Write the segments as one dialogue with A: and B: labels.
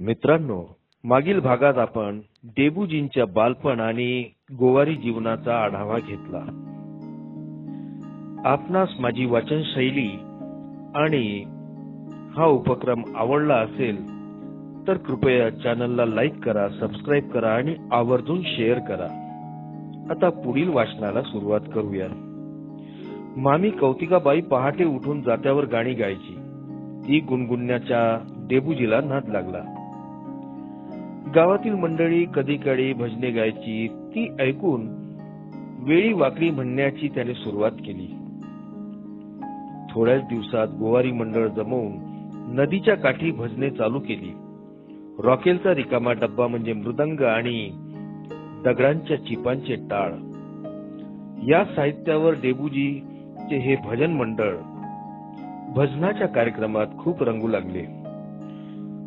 A: मित्रांनो मागील भागात आपण डेबूजींच्या बालपण आणि गोवारी जीवनाचा आढावा घेतला. आपणास माझी वाचन शैली आणि हा उपक्रम आवडला असेल तर कृपया चॅनलला लाईक करा सबस्क्राईब करा आणि आवर्जून शेअर करा. आता पुढील वाचनाला सुरुवात करूया. मामी कौतिकाबाई पहाटे उठून जात्यावर गाणी गायची. ती गुणगुणण्याच्या डेबूजीला नाद लागला. गावातील मंडळी कधी भजने गायची ती ऐकून वेळी वाकडी म्हणण्याची त्याने सुरुवात केली. थोड्याच दिवसात गोवारी मंडळ जमवून नदीच्या काठी भजने चालू केली. रॉकेलचा रिकामा डब्बा म्हणजे मृदंग आणि दगडांच्या चिपांचे टाळ. या साहित्यावर डेबूजी चे हे भजन मंडळ भजनाच्या कार्यक्रमात खूप रंगू लागले.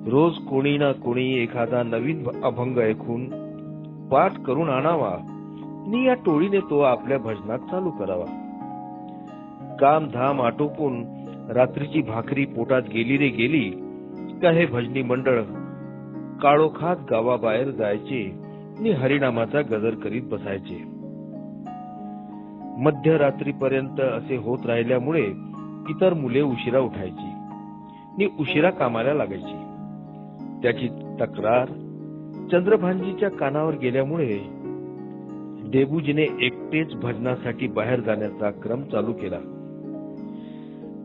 A: रोज कोणी ना कोणी एखादा नवीन अभंग ऐकून पाठ करून आणावा. आणि या टोळीने तो आपल्या भजनात चालू करावा. काम धाम आटोपून रात्रीची भाकरी पोटात गेली रे गेली का हे भजनी मंडळ काळोखात गावाबाहेर जायचे आणि हरिनामाचा गजर करीत बसायचे. मध्यरात्रीपर्यंत असे होत राहिल्यामुळे इतर मुले उशिरा उठायची आणि उशिरा कामाला लागायची. त्याची तक्रार चंद्रभानजीच्या कानावर गेल्यामुळे डेबूजीने एकटेच भजनासाठी बाहेर जाण्याचा क्रम चालू केला.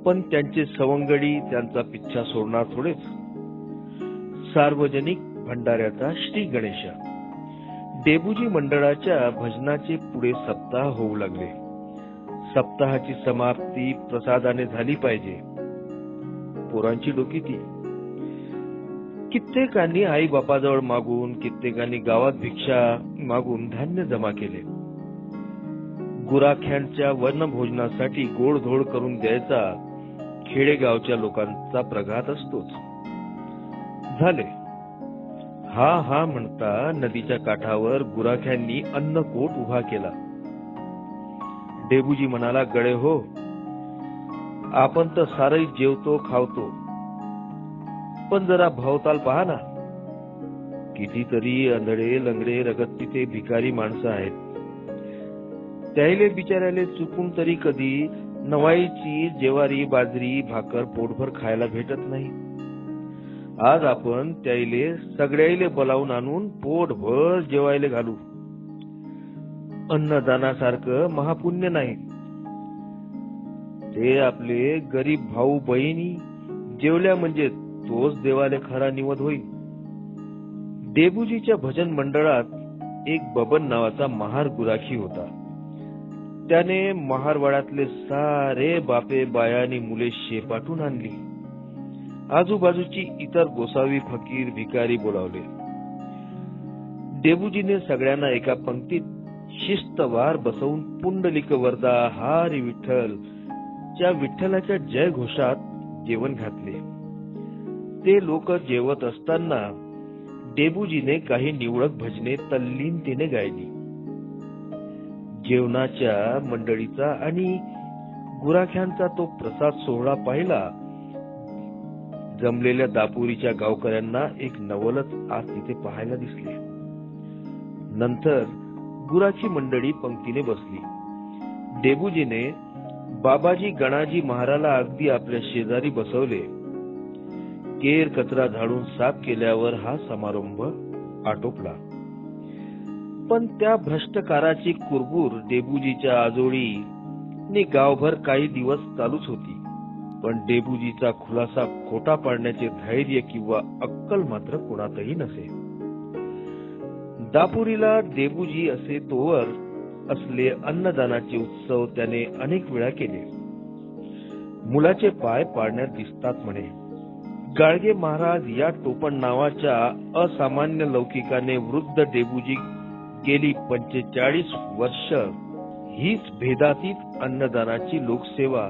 A: पण त्यांचे सवंगडी त्यांचा पिच्छा सोडणार थोडेच. सार्वजनिक भंडाऱ्याचा श्री गणेशा. डेबूजी मंडळाच्या भजनाचे पुढे सप्ताह होऊ लागले. सप्ताहाची समाप्ती प्रसादाने झाली पाहिजे. पोरांची डोकी ती. कित्येकांनी आई बापाजवळ मागून कित्येकांनी गावात भिक्षा मागून धान्य जमा केले. गुराख्यांच्या वनभोजनासाठी गोडधोड करून द्यायचा खेडेगावच्या लोकांचा प्रघात असतोच. झाले. हा हा म्हणता नदीच्या काठावर गुराख्यांनी अन्नकोट उभा केला. डेबूजी म्हणाला गळे हो आपण तर सारही जेवतो खावतो. पण जरा भावताल पहा ना. कितीतरी अंधळे लंगडे रगतपिते भिकारी माणसं आहेत. त्याहिले बिचाऱ्याले चुकून तरी कधी नवाईची जेवारी बाजरी भाकर पोटभर खायला भेटत नाही. आज आपण त्याईले सगळ्याईले बोलावून आणून पोटभर जेवायला घालू. अन्नदानासारखं महापुण्य नाही. ते आपले गरीब भाऊ बहिणी जेवल्या म्हणजे तोच देवाले खरा निवड होईल देबूजीच्या भजन मंडळात एक बबन नावाचा महार गुराखी होता. त्याने महारवाड्यातले सारे बापे बायानी मुले शेपाटून आणली. आजूबाजूची इतर गोसावी फकीर भिकारी बोलावले. देबूजीने सगळ्यांना एका पंक्तीत शिस्तवार बसवून पुंडलिक वरदा हारी विठ्ठल च्या विठ्ठलाच्या जय घोषात जेवण घातले. ते लोक जेवत असताना डेबूजीने काही निवडक भजने तल्लीनतेने गायली. जेवणाच्या मंडळीचा आणि गुराख्यांचा तो प्रसाद सोहळा पाहिला जमलेल्या दापुरीच्या गावकऱ्यांना एक नवलच आज तिथे पाहायला दिसले. नंतर गुराची मंडळी पंक्तीने बसली. डेबूजीने बाबाजी गणाजी महाराला अगदी आपल्या शेजारी बसवले. केर कचरा झाडून साफ केल्यावर हा समारंभ आटोपला. पण त्या भ्रष्टकाराची कुरबूर डेबूजीच्या आजोळी गावभर काही दिवस चालूच होती. पण डेबूजीचा खुलासा खोटा पाडण्याचे धैर्य किंवा अक्कल मात्र कोणातही नसे. दापुरीला डेबूजी असे तोवर असले अन्नदानाचे उत्सव त्याने अनेक वेळा केले. मुलाचे पाय पाडण्यात दिसतात म्हणे. गाडगे महाराज या टोपण नावाच्या असामान्य लौकिकाने वृद्ध डेबूजी गेली पंचेचाळीस वर्ष. हीच भेदातीत अन्नदानाची लोकसेवा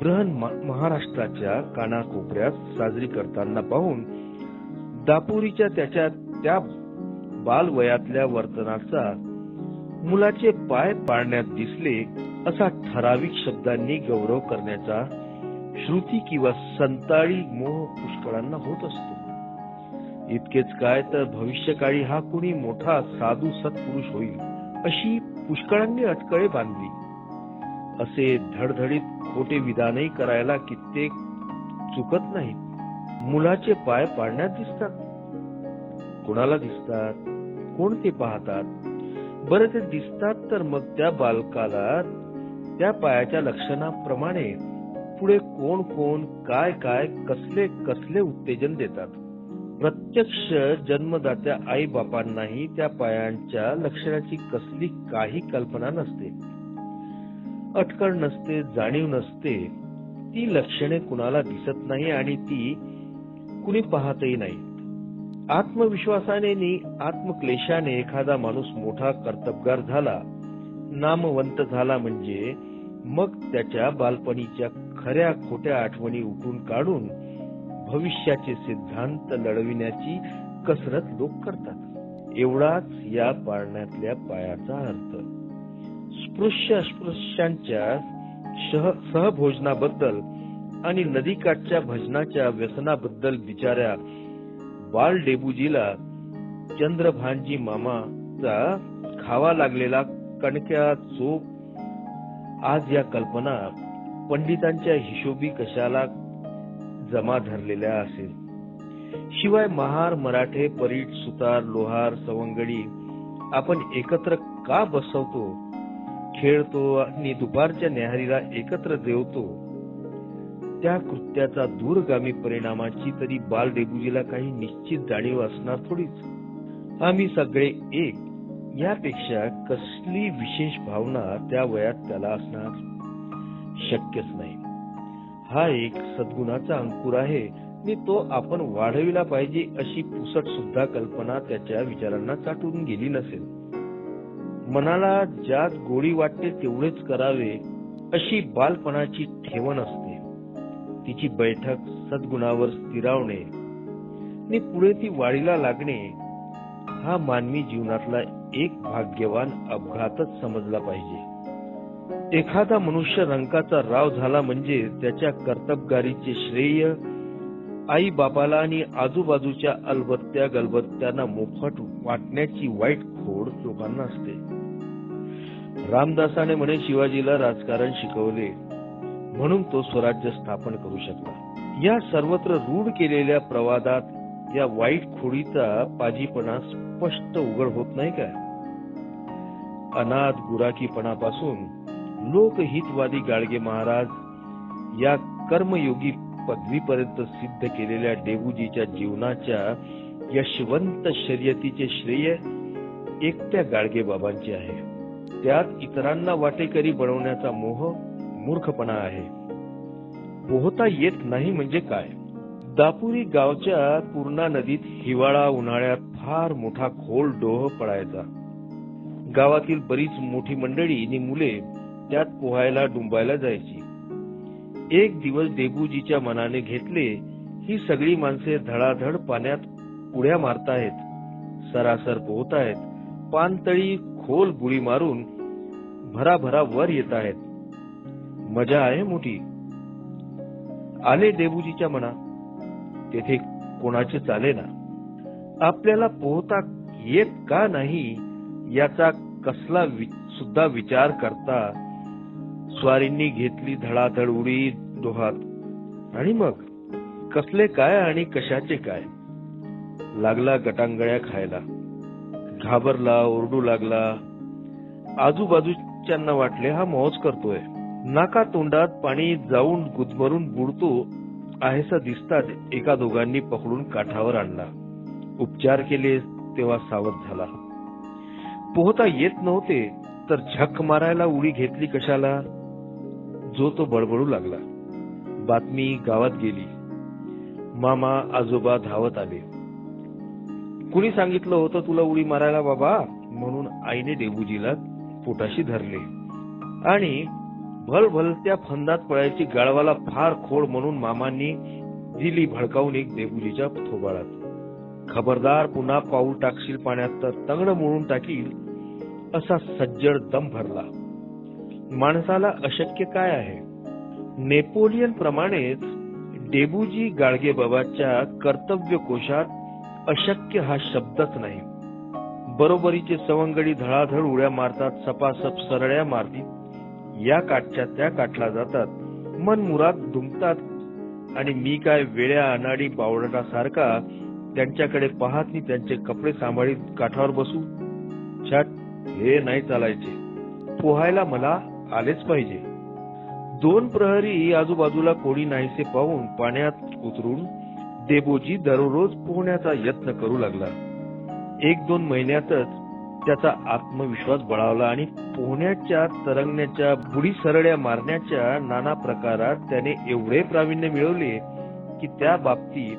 A: बृहन महाराष्ट्राच्या कानाकोपऱ्यात साजरी करताना पाहून दापुरीच्या त्याच्या त्या बालवयातल्या वर्तनाचा मुलाचे पाय पाळण्यात दिसले असा ठराविक शब्दांनी गौरव करण्याचा श्रुती किंवा संताळी मोह पुष्कळांना होत असतो. इतकेच काय तर भविष्यकाळी हा कुणी मोठा साधू सत्पुरुष होईल अशी पुष्कळांनी अटकळे बांधली. असे धडधडीत खोटे विधानही करायला कित्येक चुकत नाहीत. मुलाचे पाय पाडण्यात दिसतात. कोणाला दिसतात? कोण ते पाहतात? बरं ते दिसतात तर मग त्या बालकाला त्या पायाच्या लक्षणाप्रमाणे पुढे कोण कोण काय काय कसले कसले उत्तेजन देतात. प्रत्यक्ष जन्मदात्या आई बापांनाही त्या पायांच्या लक्षणाची कसली काही कल्पना नसते. अटकळ नसते जाणीव नसते. ती लक्षणे कुणाला दिसत नाही आणि ती कुणी पाहतही नाही. आत्मविश्वासाने आत्मक्लेशाने एखादा माणूस मोठा कर्तबगार झाला नामवंत झाला म्हणजे मग त्याच्या बालपणीच्या खऱ्या खोट्या आठवणी उठून काढून भविष्याचे सिद्धांत लढविण्याची कसरत लोक करतात. एवढाच या पाळण्यातल्या पायाचा अर्थ. स्पृश्य अस्पृश्यांच्या सहभोजनाबद्दल आणि नदीकाठच्या भजनाच्या व्यसनाबद्दल बिचाऱ्या बाल डेबुजीला चंद्रभानजी मामाचा खावा लागलेला कणक्या चोप आज या कल्पना पंडितांच्या हिशोबी कशाला जमा धरलेल्या असेल? शिवाय महार मराठे परीट सुतार लोहार सवंगडी आपण एकत्र का बसवतो? खेळतो आणि दुपारच्या न्याहारीला एकत्र देवतो? त्या कृत्याचा दूरगामी परिणामाची तरी बाल डेबुजीला काही निश्चित जाणीव असणार थोडीच. आम्ही सगळे एक. यापेक्षा कसली विशेष भावना त्या वयात त्याला असणार? शक्यच नाही. हा एक सद्गुणाचा अंकुर आहे. आणि तो आपण वाढविला पाहिजे अशी पुसट सुद्धा कल्पना त्याच्या विचारांना चाटून गेली नसेल. मनाला ज्यात गोडी वाटते तेवढेच करावे अशी बालपणाची ठेवण असते. तिची बैठक सद्गुणावर स्थिरावणे आणि पुढे ती वाढीला लागणे हा मानवी जीवनातला एक भाग्यवान अपघातच समजला पाहिजे. एखादा मनुष्य रंकाचा राव झाला म्हणजे त्याच्या कर्तबगारीचे श्रेय आई बापाला आणि आजूबाजूच्या अलबत्त्या गलबत्त्यांना मोफत वाटण्याची वाईट खोड लोकांना असते. रामदासाने म्हणे शिवाजीला राजकारण शिकवले. म्हणून तो स्वराज्य स्थापन करू शकला. या सर्वत्र रूढ केलेल्या प्रवादात या वाईट खोडीचा पाजीपणा स्पष्ट उघड होत नाही काय अनाथ गुराकीपणापासून लोकहितवादी गाडगे महाराज या कर्मयोगी पदवीपर्यंत सिद्ध केलेल्या डेबूजीच्या जीवनाच्या यशवंत शर्यतीचे श्रेय एकट्या गाडगे बाबांचे आहे. त्यात इतरांना वाटेकरी बनवण्याचा मोह मूर्खपणा आहे. पोहता येत नाही म्हणजे काय? दापुरी गावच्या पूर्णा नदीत हिवाळा उन्हाळ्यात फार मोठा खोल डोह पडायचा. गावातील बरीच मोठी मंडळी आणि मुले त्यात पोहायला डुंबायला जायची. एक दिवस देबूजीच्या मनाने घेतले ही सगळी माणसे धडाधड पाण्यात उड्या मारतायत सरासर पोहतायत पानतळी खोल बुडी मारून भराभरा वर येत आहेत मजा आहे मोठी. आले देबूजीच्या मना. तेथे कोणाचे चाले ना. आपल्याला पोहता येत का नाही याचा कसला सुद्धा विचार करता स्वारींनी घेतली धडाधड उडी दोहात. आणि मग? कसले काय आणि कशाचे काय? लागला गटांगळ्या खायला. घाबरला ओरडू लागला. आजूबाजूच्यांना वाटले हा मौज करतोय. नाका तोंडात पाणी जाऊन गुदमरून बुडतो. आहेसा दिसतात एका दोघांनी पकडून काठावर आणला. उपचार केले तेव्हा सावध झाला. पोहता येत नव्हते तर झक मारायला उडी घेतली कशाला? जो तो बडबडू लागला. बातमी गावात गेली. मामा आजोबा धावत आले. कुणी सांगितलं होतं तुला उडी मारायला बाबा? म्हणून आईने देवूजीला पोटाशी धरले. आणि भलभलत्या फंदात पळायची गाळवाला फार खोड म्हणून मामांनी दिली भडकावून एक देवूजीच्या थोबाळात. खबरदार पुन्हा पाऊल टाकशील पाण्यात तर तंगड मोडून टाकील असा सज्जड दम भरला. माणसाला अशक्य काय आहे? नेपोलियन प्रमाणेच डेबुजी गाडगे बाबाच्या कर्तव्य कोशात अशक्य हा शब्दच नाही. बरोबरीचे सवंगडी धडाधड उड्या मारतात सपासप सरळ्या मारतीत. या काठच्या त्या काठला जातात. मन मुरात दुमतात. आणि मी काय वेळ्या अनाडी बावळटासारखा त्यांच्याकडे पाहत मी त्यांचे कपडे सांभाळीत काठावर बसू? छट हे नाही चालायचे. पोहायला मला आलेच पाहिजे. दोन प्रहरी आजूबाजूला कोणी नाहीसे पाहून पाण्यात उतरून देबोजी दररोज पोहण्याचा यत्न करू लागला. एक दोन महिन्यातच त्याचा आत्मविश्वास बळावला आणि पोहण्याच्या तरंगण्याच्या बुडी सरड्या मारण्याच्या नाना प्रकारात त्याने एवढे प्रावीण्य मिळवले की त्या बाबतीत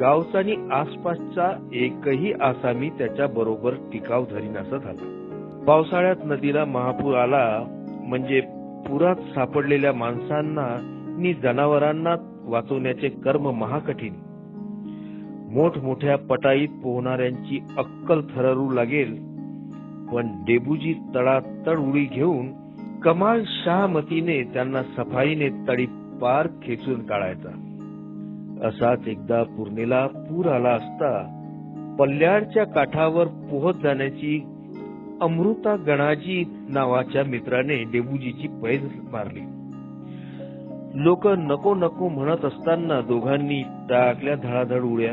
A: गावचा आणि आसपासचा एकही आसामी त्याच्या बरोबर टिकाव धरीनासा झाला. पावसाळ्यात नदीला महापूर आला म्हणजे पुरात सापडलेल्या माणसांना नि जनावरांना वाचवण्याचे कर्म महाकठीण. मोठमोठ्या पटाईत पोहणाऱ्यांची अक्कल थररू लागेल. पण डेबूजी तडातड उडी घेऊन कमाल शहामतीने त्यांना सफाईने तडी पार खेचून काढायचा. असाच एकदा पूर्णेला पूर आला असता पल्ल्याडच्या काठावर पोहत जाण्याची अमृता गणाजी नावाच्या मित्राने डेबूजीची पैज मारली. लोक नको नको म्हणत असताना दोघांनी टाकल्या धडाधड उड्या.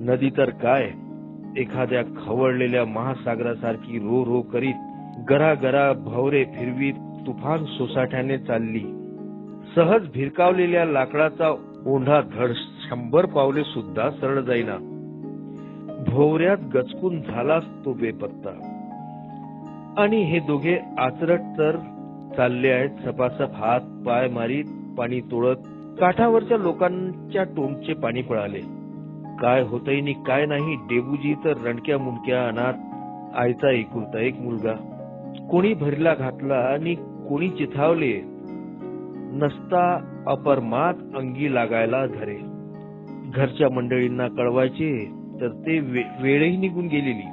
A: नदी तर काय? एखाद्या खवळलेल्या महासागरासारखी रो रो करीत गरा गरा भवरे फिरवीत तुफान सोसाट्याने चालली. सहज भिरकावलेल्या लाकडाचा ओंढा धड शंभर पावले सुद्धा सरळ जाईना. भोवऱ्यात गचकून झालाच तो बेपत्ता. आणि हे दोघे आचरट तर चालले आहेत सपासप हात पाय मारीत पाणी तोडत काठावरच्या लोकांच्या तोंडचे पाणी पळाले. काय होतही नि काय नाही डेबूजी तर रणक्या मुंडक्या अनाथ आईचा एकुलता एक मुलगा. कोणी भरला घातला आणि कोणी चिथावले नसता अपरमात अंगी लागायला धरे. घरच्या मंडळींना कळवायचे तर ते वेळही निघून गेलेली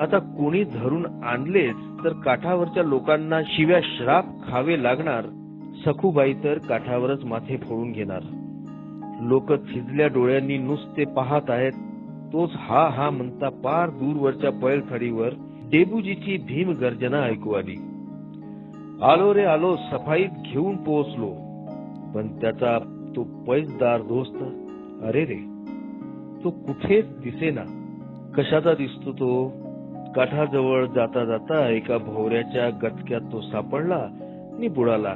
A: आता कोणी धरून आणलेच तर काठावरच्या लोकांना शिव्या श्राप खावे लागणार सखूबाई तर काठावरच माथे फोडून घेणार. लोक थिजल्या डोळ्यांनी नुसते पाहत आहेत तोच हा हा म्हणता पार दूरवरच्या पैलथडीवर डेबूजीची भीम गर्जना ऐकू आली. आलो रे आलो सफाईत घेऊन पोहोचलो पण त्याचा तो पैजदार दोस्त अरे रे तो कुठेच दिसेना. कशाचा दिसतो तो? काठाजवळ जाता जाता एका भोवऱ्याच्या गचक्यात तो सापडला आणि बुडाला.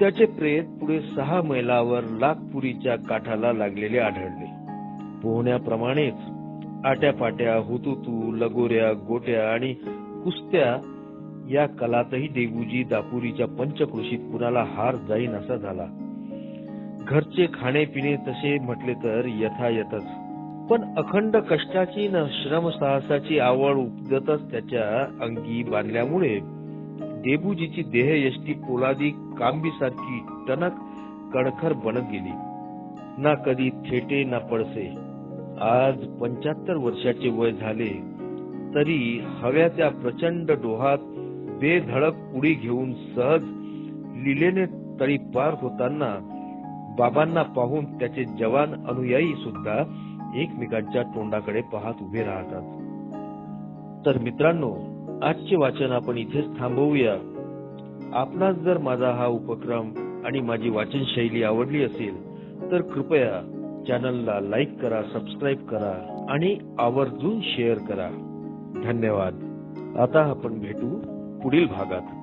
A: त्याचे प्रेत पुढे सहा मैलावर लाखपुरीच्या काठाला लागलेले आढळले. पोहण्याप्रमाणेच आट्यापाट्या हुतुतू लगोऱ्या गोट्या आणि कुस्त्या या कलातही देवूजी दापुरीच्या पंचकृषीत कुणाला हार जाईन असा झाला. घरचे खाणे पिणे तसे म्हटले तर यथायथच. पण अखंड कष्टाची न श्रम साहसाची आवड उपजतच त्याच्या अंगी बांधल्यामुळे देबूजीची देहयष्टी पोलादी कांबीसारखी टणक कणखर बनत गेली. ना कधी थेटे ना पडसे आज पंच्याहत्तर वर्षाचे वय झाले तरी हव्या त्या प्रचंड डोहात बेधडक उडी घेऊन सहज लिलेने तळी पार होताना बाबांना पाहून त्याचे जवान अनुयायी सुद्धा एकमेकांच्या तोंडाकडे पाहत उभे राहतात. तर मित्रांनो आजचे वाचन आपण इथेच थांबवूया. आपणास जर माझा हा उपक्रम आणि माझी वाचन शैली आवडली असेल तर कृपया चॅनलला लाईक करा सबस्क्राईब करा आणि आवर्जून शेअर करा. धन्यवाद. आता आपण भेटू पुढील भागात.